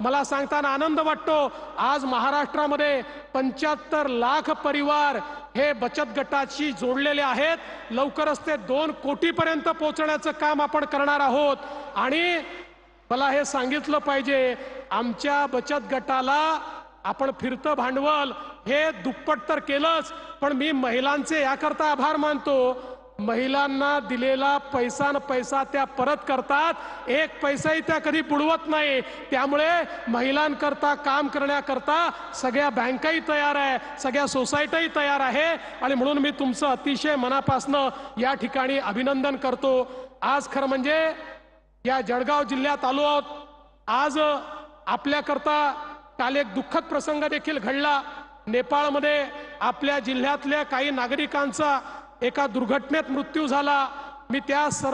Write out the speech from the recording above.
मला सांगताना आनंद वाटतो. आज महाराष्ट्रामध्ये पंच्याहत्तर लाख परिवार हे बचत गटाशी जोडलेले आहेत. लवकरच ते दोन कोटीपर्यंत पोहोचण्याचं काम आपण करणार आहोत. आणि मला हे सांगितलं पाहिजे आमच्या बचत गटाला आपण फिरतं भांडवल हे दुप्पट तर केलंच पण मी महिलांचे याकरता आभार मानतो. महिलांना दिलेला पैसा न पैसा त्या परत करतात. एक पैसाही त्या कधी बुडवत नाही. त्यामुळे महिलांकरता काम करण्याकरता सगळ्या बँकाही तयार आहे सगळ्या सोसायट्याही तयार आहे. आणि म्हणून मी तुमचं अतिशय मनापासनं या ठिकाणी अभिनंदन करतो. आज खरं म्हणजे या जळगाव जिल्ह्यात आलो आहोत. आज आपल्याकरता काल एक दुःखद प्रसंग देखील घडला. नेपाळमध्ये आपल्या जिल्ह्यातल्या काही नागरिकांचा एका दुर्घटनेत मृत्यू झाला. मी त्या सर्व